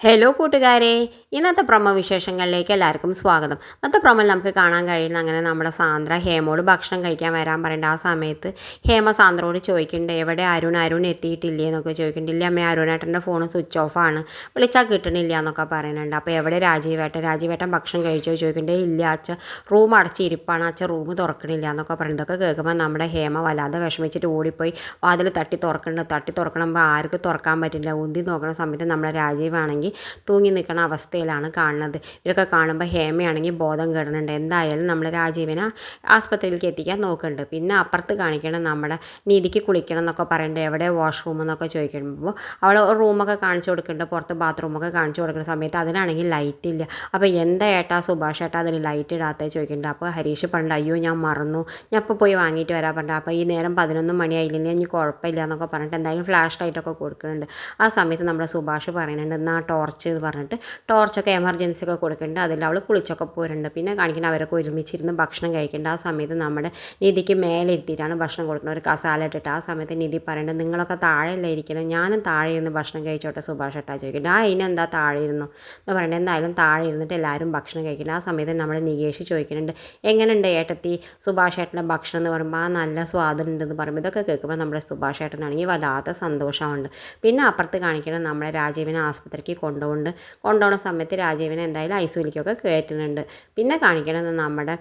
Hello കൂട്ടുകാരെ. ഇന്നത്തെ promo വിശേഷങ്ങളിലേക്ക് എല്ലാവർക്കും സ്വാഗതം. ഇന്നത്തെ പ്രൊമോയിൽ നമുക്ക് കാണാൻ കഴിയുന്ന അങ്ങനെ നമ്മുടെ സാന്ദ്ര ഹേമോട് ഭക്ഷണം കഴിക്കാൻ വരാൻ പറയേണ്ട. ആ സമയത്ത് ഹേമ സാന്ദ്രയോട് ചോദിക്കുന്നുണ്ട് എവിടെ അരുൺ? അരുൺ എത്തിയിട്ടില്ലേ? എന്നൊക്കെ ചോദിക്കുന്നുണ്ട്. അമ്മ അരുണേട്ടന്റെ ഫോൺ സ്വിച്ച് ഓഫാണ് വിളിച്ചാൽ കിട്ടണില്ല എന്നൊക്കെ പറയുന്നുണ്ട്. അപ്പോൾ എവിടെ രാജീവേട്ടൻ? രാജീവേട്ടൻ ഭക്ഷണം കഴിച്ചോ? ചോദിക്കുന്നുണ്ട് ഇല്ല അച്ഛ റൂം അടച്ചിരിപ്പാണ് അച്ഛൻ റൂം തുറക്കണില്ല എന്നൊക്കെ പറയുന്നതൊക്കെ കേൾക്കുമ്പോൾ നമ്മുടെ ഹേമ വല്ലാതെ വിഷമിച്ചിട്ട് ഓടിപ്പോയി. വാതിൽ തട്ടി തുറക്കണ്ട തട്ടി തുറക്കണമ്പോൾ ആർക്ക് തുറക്കാൻ പറ്റില്ല. ഉന്തി നോക്കുന്ന സമയത്ത് നമ്മുടെ രാജീവാണെങ്കിൽ തൂങ്ങി നിൽക്കുന്ന അവസ്ഥയിലാണ് കാണുന്നത്. ഇവരൊക്കെ കാണുമ്പോൾ ഹേമയാണെങ്കിൽ ബോധം കെടുന്നുണ്ട്. എന്തായാലും നമ്മൾ രാജീവിനെ ആസ്പത്രിയിലേക്ക് എത്തിക്കാൻ നോക്കുന്നുണ്ട്. പിന്നെ അപ്പുറത്ത് കാണിക്കണം നമ്മുടെ നീതിക്ക് കുളിക്കണം എന്നൊക്കെ പറയുന്നുണ്ട്. എവിടെ വാഷ്റൂം എന്നൊക്കെ ചോദിക്കുമ്പോൾ അവൾ റൂമൊക്കെ കാണിച്ചു കൊടുക്കുന്നുണ്ട്. പുറത്ത് ബാത്റൂമൊക്കെ കാണിച്ചു കൊടുക്കുന്ന സമയത്ത് അതിനാണെങ്കിൽ ലൈറ്റ് ഇല്ല. അപ്പോൾ എന്താ ഏട്ടാ സുഭാഷ് ഏട്ടാ അതിന് ലൈറ്റ് ഇടാത്ത ചോദിക്കുന്നുണ്ട്. അപ്പോൾ ഹരീഷ് പറഞ്ഞിട്ട് അയ്യോ ഞാൻ മറന്നു. ഞാൻ ഇപ്പോൾ പോയി വാങ്ങിയിട്ട് വരാൻ പറഞ്ഞു അപ്പോൾ ഈ നേരം പതിനൊന്ന് മണിയായില്ലെങ്കിൽ ഇനി കുഴപ്പമില്ല എന്നൊക്കെ പറഞ്ഞിട്ട് എന്തായാലും ഫ്ലാഷ് ലൈറ്റൊക്കെ കൊടുക്കുന്നുണ്ട്. ആ സമയത്ത് നമ്മുടെ സുഭാഷ് പറയുന്നുണ്ട് എന്നാൽ ടോർച്ച് എന്ന് പറഞ്ഞിട്ട് ടോർച്ചൊക്കെ എമർജൻസി ഒക്കെ കൊടുക്കുന്നുണ്ട് അതിൽ അവൾ കുളിച്ചൊക്കെ പോരുന്നുണ്ട് പിന്നെ കാണിക്കുന്ന അവരൊക്കെ ഒരുമിച്ചിരുന്ന് ഭക്ഷണം കഴിക്കേണ്ട ആ സമയത്ത് നമ്മുടെ നിധിക്ക് മേലെ ഇരുത്തിയിട്ടാണ് ഭക്ഷണം കൊടുക്കുന്നത്. ഒരു കസാല ഇട്ടിട്ട് ആ സമയത്ത് നിധി പറയേണ്ടത് നിങ്ങളൊക്കെ താഴെയല്ലേ ഇരിക്കണം? ഞാനും താഴെ ഇരുന്ന് ഭക്ഷണം കഴിച്ചോട്ടെ? സുഭാഷ് ഏട്ടാ ചോദിക്കുന്നത് ആ ഇതിനെന്താ താഴെ ഇരുന്നു? എന്ന് പറയുന്നത് എന്തായാലും താഴെ ഇരുന്നിട്ട് എല്ലാവരും ഭക്ഷണം കഴിക്കണം ആ സമയത്ത് നമ്മുടെ നികേഷ് ചോദിക്കുന്നുണ്ട് എങ്ങനെയുണ്ട് ഏട്ടത്തി? സുഭാഷ് ഏട്ടന്റെ ഭക്ഷണം എന്ന് പറയുമ്പോൾ ആ നല്ല സ്വാദുണ്ടെന്ന് പറയുമ്പോൾ ഇതൊക്കെ കേൾക്കുമ്പോൾ നമ്മുടെ സുഭാഷ് ഏട്ടനാണെങ്കിൽ വല്ലാത്ത സന്തോഷമുണ്ട്. പിന്നെ അപ്പുറത്ത് കാണിക്കണം നമ്മുടെ രാജീവിനെ ആസ്പത്രിക്ക് കൊണ്ടുകൊണ്ട് കൊണ്ടുപോകുന്ന സമയത്ത് രാജീവിനെ എന്തായാലും ഐസൂലിക്കൊക്കെ കയറ്റുന്നുണ്ട് പിന്നെ കാണിക്കണമെന്ന് നമ്മുടെ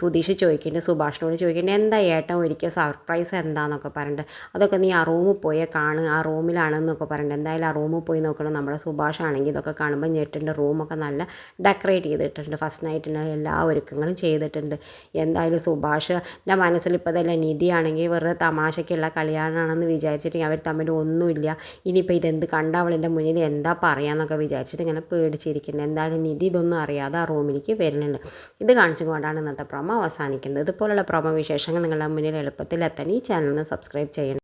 സുധീഷ് ചോദിക്കുന്നുണ്ട് സുഭാഷിനോട് ചോദിക്കുന്നുണ്ട് എന്താ ഏട്ടൻ ഒരിക്കൽ സർപ്രൈസ് എന്താണെന്നൊക്കെ പറഞ്ഞിട്ട്? അതൊക്കെ നീ ആ റൂമിൽ പോയേ കാണുക ആ റൂമിലാണെന്നൊക്കെ പറഞ്ഞിട്ട്. എന്തായാലും ആ റൂമിൽ പോയി നോക്കണം. നമ്മുടെ സുഭാഷ് ആണെങ്കിൽ ഇതൊക്കെ കാണുമ്പോൾ ഞെട്ടിന്റെ റൂമൊക്കെ നല്ല ഡെക്കറേറ്റ് ചെയ്തിട്ടുണ്ട്. ഫസ്റ്റ് നൈറ്റിന് എല്ലാ ഒരുക്കങ്ങളും ചെയ്തിട്ടുണ്ട്. എന്തായാലും സുഭാഷ് എന്റെ മനസ്സിൽ ഇപ്പോൾ തന്നെ നിധിയാണെങ്കിൽ വെറുതെ തമാശയ്ക്കുള്ള കളിയാണെന്ന് വിചാരിച്ചിട്ട് അവർ തമ്മിൽ ഒന്നുമില്ല. ഇനിയിപ്പോൾ ഇതെന്ത് കണ്ട അവളിന്റെ മുന്നിൽ എന്താ പറയാന്നൊക്കെ വിചാരിച്ചിട്ട് ഇങ്ങനെ പേടിച്ചിരിക്കുന്നുണ്ട് എന്തായാലും നിധി ഇതൊന്നും അറിയാതെ ആ റൂമിലേക്ക് വരുന്നുണ്ട്. ഇത് കാണിച്ചുകൊണ്ടാണ് ഇന്നത്തെ പ്രൊമോ അവസാനിക്കുന്നത്. ഇതുപോലുള്ള പ്രൊമോ വിശേഷങ്ങൾ നിങ്ങളുടെ മുന്നിൽ എളുപ്പത്തിൽ എത്താൻ ഈ ചാനലിന് സബ്സ്ക്രൈബ് ചെയ്യണം.